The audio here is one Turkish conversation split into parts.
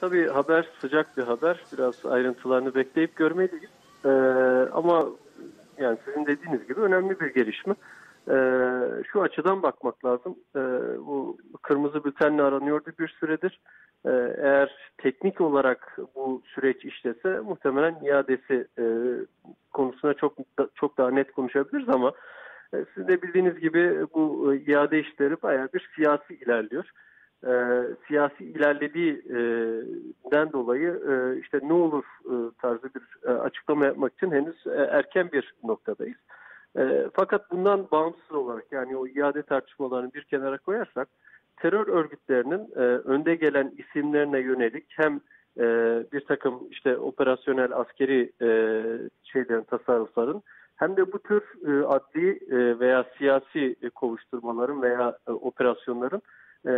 Tabii haber sıcak bir haber. Biraz ayrıntılarını bekleyip görmeliyiz. Ee, ama yani sizin dediğiniz gibi önemli bir gelişme. Ee, şu açıdan bakmak lazım. Ee, bu kırmızı bültenle aranıyordu bir süredir. Ee, eğer teknik olarak bu süreç işlese muhtemelen iadesi e, konusuna çok çok daha net konuşabiliriz ama e, sizin de bildiğiniz gibi bu e, iade işleri bayağı bir siyasi ilerliyor e, siyasi ilerlediğinden dolayı e, işte ne olur e, tarzı bir e, açıklama yapmak için henüz e, erken bir noktadayız. E, fakat bundan bağımsız olarak yani o iade tartışmalarını bir kenara koyarsak terör örgütlerinin e, önde gelen isimlerine yönelik hem e, bir takım işte operasyonel askeri e, şeylerin tasarrufların hem de bu tür e, adli e, veya siyasi e, kovuşturmaların veya e, operasyonların e,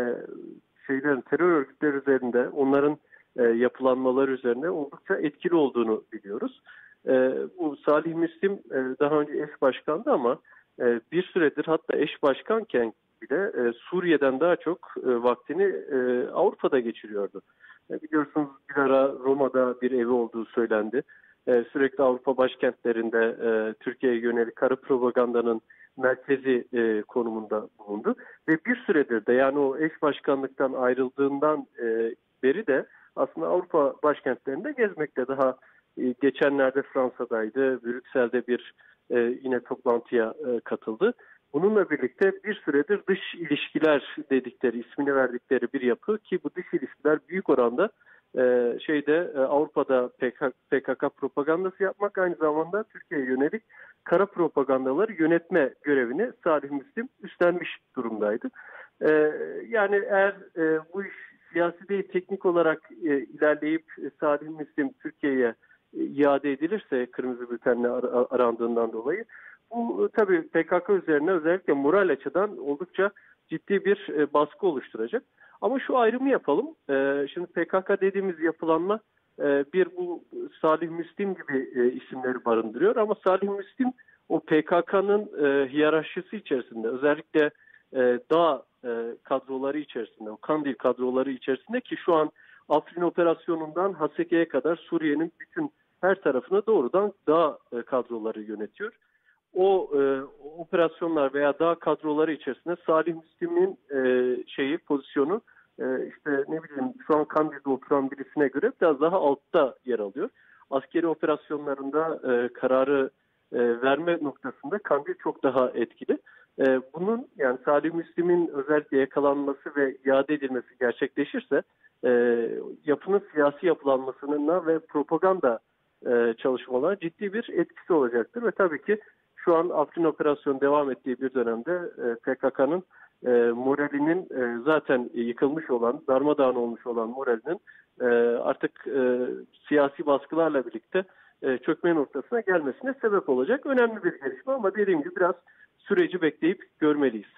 şeylerin terör örgütleri üzerinde onların e, yapılanmaları üzerinde oldukça etkili olduğunu biliyoruz. E, bu Salih Müslim e, daha önce eş başkandı ama e, bir süredir hatta eş başkanken bile e, Suriye'den daha çok e, vaktini e, Avrupa'da geçiriyordu. E, biliyorsunuz bir ara Roma'da bir evi olduğu söylendi. E, sürekli Avrupa başkentlerinde e, Türkiye'ye yönelik kara propagandanın merkezi e, konumunda bulundu. Ve bir süredir de yani o eş başkanlıktan ayrıldığından e, beri de aslında Avrupa başkentlerinde gezmekte daha e, geçenlerde Fransa'daydı, Brüksel'de bir e, yine toplantıya e, katıldı. Bununla birlikte bir süredir dış ilişkiler dedikleri, ismini verdikleri bir yapı ki bu dış ilişkiler büyük oranda e, şeyde e, Avrupa'da PKK, PKK propagandası yapmak aynı zamanda Türkiye'ye yönelik kara propagandaları yönetme görevini Salih Müslim üstlenmiş durumdaydı. E, yani eğer e, bu iş siyasi değil teknik olarak e, ilerleyip e, Salih Müslim Türkiye'ye iade edilirse kırmızı bültenle ar arandığından dolayı bu tabii PKK üzerine özellikle moral açıdan oldukça ciddi bir baskı oluşturacak. Ama şu ayrımı yapalım. E, şimdi PKK dediğimiz yapılanma e, bir bu Salih Müslim gibi e, isimleri barındırıyor. Ama Salih Müslim o PKK'nın e, hiyerarşisi içerisinde özellikle e, dağ kadroları içerisinde, o Kandil kadroları içerisinde ki şu an Afrin operasyonundan Haseke'ye kadar Suriye'nin bütün her tarafını doğrudan dağ kadroları yönetiyor. O e, operasyonlar veya dağ kadroları içerisinde Salih Müslim'in e, şeyi pozisyonu e, işte ne bileyim şu an Kandil'de oturan birisine göre biraz daha altta yer alıyor. Askeri operasyonlarında e, kararı e, verme noktasında Kandil çok daha etkili. E, bunun yani Salih Müslim'in özellikle yakalanması ve iade edilmesi gerçekleşirse e, yapının siyasi yapılanmasına ve propaganda e, çalışmalarına ciddi bir etkisi olacaktır. Ve tabii ki şu an Afrin operasyonu devam ettiği bir dönemde e, PKK'nın e, moralinin e, zaten yıkılmış olan, darmadağın olmuş olan moralinin e, artık e, siyasi baskılarla birlikte e, çökme noktasına gelmesine sebep olacak. Önemli bir gelişme ama dediğim gibi biraz süreci bekleyip görmeliyiz.